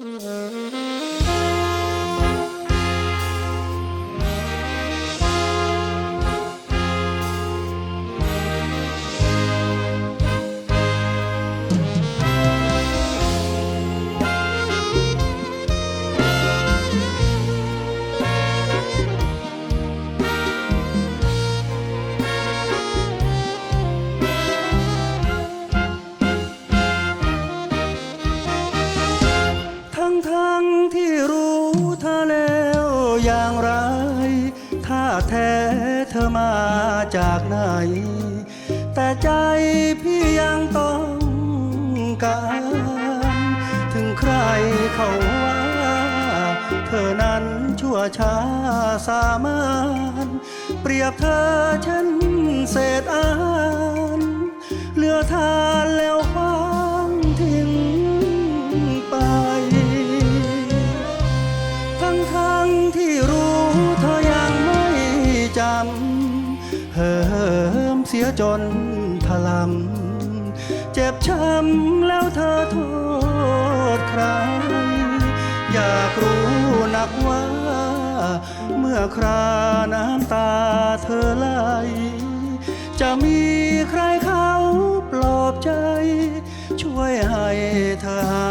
ทั้ แท้เธอมาจากไหน แต่ใจพี่ยังต้องการ ถึงใครเขาว่า เธอนั้นชั่วช้าสามารถเปรียบเธอเช่นเศษอา มเสียจนถลำเจ็บช้ำแล้วเธอโทษใคร อยากรู้นักว่า เมื่อคราน้ำตาเธอไหลจะมีใครเขาปลอบใจ ช่วยให้เธอ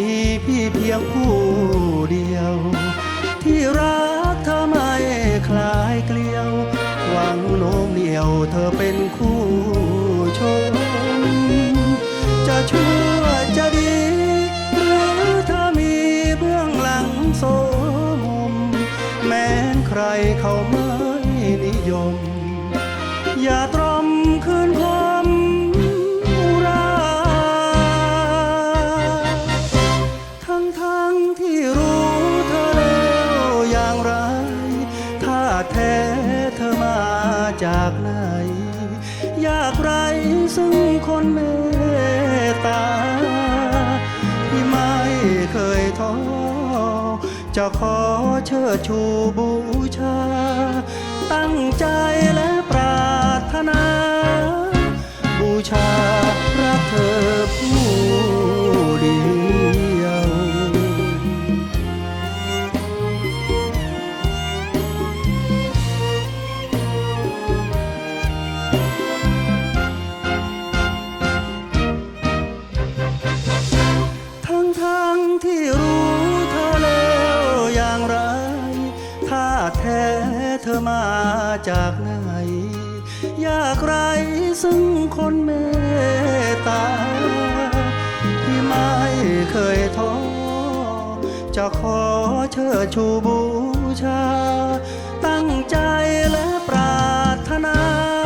พี่เพียงผู้เดียว ที่รักเธอไม่คลายเกลียว หวังโน้มเดียวเธอเป็นคู่ชม จะชั่วจะดีหรือเธอมีเบื้องหลังโสมมแม้นใครเขาไม่นิยม อย่าตรอ แท้เธอมาจากไหน อยากไรซึ่งคนเมตตา ที่ไม่เคยท้อจะขอเชิดชูบูชา ตั้งใจแล้ว จากไหนอยากไรซึ่งคนเมตตา ที่ไม่เคยท้อ จะขอเชิดชูบูชา ตั้งใจและปรารถนา